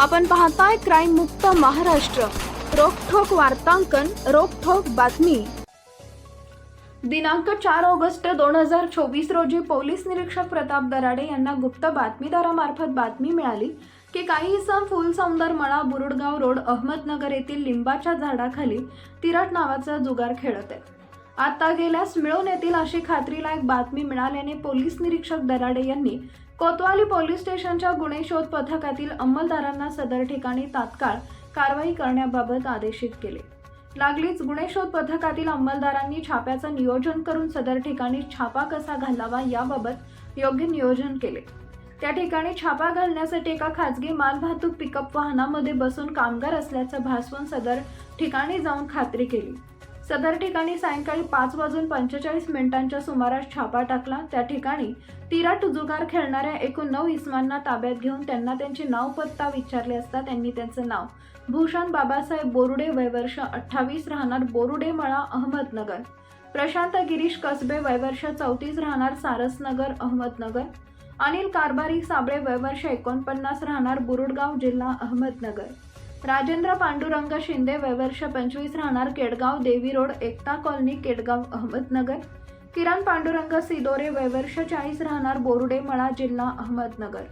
आपण पाहताय क्राईम मुक्त महाराष्ट्र. रोखोक वार्तांकन रोखोक बातमी. दिनांक चार ऑगस्ट दोन हजार चोवीस रोजी पोलीस निरीक्षक प्रताप दराडे यांना गुप्त बातमीदारामार्फत बातमी मिळाली की काही इसम फुलसौंदर मळा बुरुडगाव रोड अहमदनगर येथील लिंबाच्या झाडाखाली तिरट नावाचा जुगार खेळत आहे आता गेल्यास मिळून येतील अशी खात्रीलायक बातमी मिळाल्याने पोलीस निरीक्षक दराडे यांनी कोतवाली पोलीस स्टेशनच्या गुन्हे शोध पथकातील अंमलदारांना सदर ठिकाणी तात्काळ कारवाई करण्याबाबत आदेशित केले. लागलीच गुन्हे शोध पथकातील अंमलदारांनी छाप्याचं नियोजन करून सदर ठिकाणी छापा कसा घालावा याबाबत योग्य नियोजन केले. त्या ठिकाणी छापा घालण्यासाठी एका खाजगी मालवाहतूक पिकअप वाहनामध्ये बसून कामगार असल्याचं भासवून सदर ठिकाणी जाऊन खात्री केली. सदर ठिकाणी सायंकाळी पाच वाजून पंचेचाळीस मिनिटांच्या सुमारास छापा टाकला. त्या ठिकाणी तिराट जुगार खेळणाऱ्या एकूण नऊ इस्मांना ताब्यात घेऊन त्यांना त्यांचे नाव पत्ता विचारले असता त्यांनी त्यांचं नाव भूषण बाबासाहेब बोरुडे वयवर्ष अठ्ठावीस राहणार बोरुडे मळा अहमदनगर. प्रशांत गिरीश कसबे वयवर्ष चौतीस राहणार सारसनगर अहमदनगर. अनिल कारभारी साबळे वयवर्ष एकोणपन्नास राहणार बुरुडगाव जिल्हा अहमदनगर. राजेंद्र पांडुरंग शिंदे वयवर्ष पंचवीस राहणार केडगाव देवी रोड एकता कॉलनी केडगाव अहमदनगर. किरण पांडुरंग सिदोरे वयवर्ष चाळीस राहणार बोरुडे मळा जिल्हा अहमदनगर.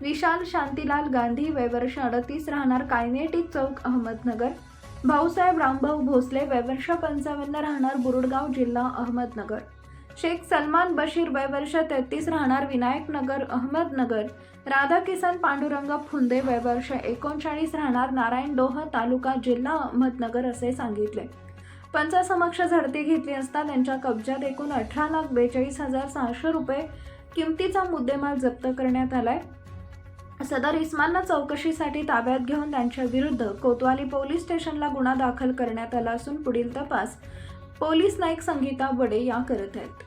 विशाल शांतीलाल गांधी वयवर्ष अडतीस राहणार कायनेटिक चौक अहमदनगर. भाऊसाहेब रामभाऊ भोसले वयवर्ष पंचावन्न राहणार बुरुडगाव जिल्हा अहमदनगर. शेख सलमान बशीर वयवर्ष तेहतीस राहणार विनायक नगर अहमदनगर राधाकिसन पांडुरंग फुंदे वयवर्ष एकोणचाळीस राहणार नारायण डोह तालुका जिल्हा अहमदनगर असे सांगितले. पंचासमक्ष झडती घेतली असता त्यांच्या कब्जात एकूण अठरा लाख बेचाळीस हजार सहाशे रुपये किमतीचा मुद्देमाल जप्त करण्यात आलाय. सदर इस्मानला चौकशीसाठी ताब्यात घेऊन त्यांच्या विरुद्ध कोतवाली पोलीस स्टेशनला गुन्हा दाखल करण्यात आला असून पुढील तपास पोलीस नाईक संगीता बडे या करत आहेत.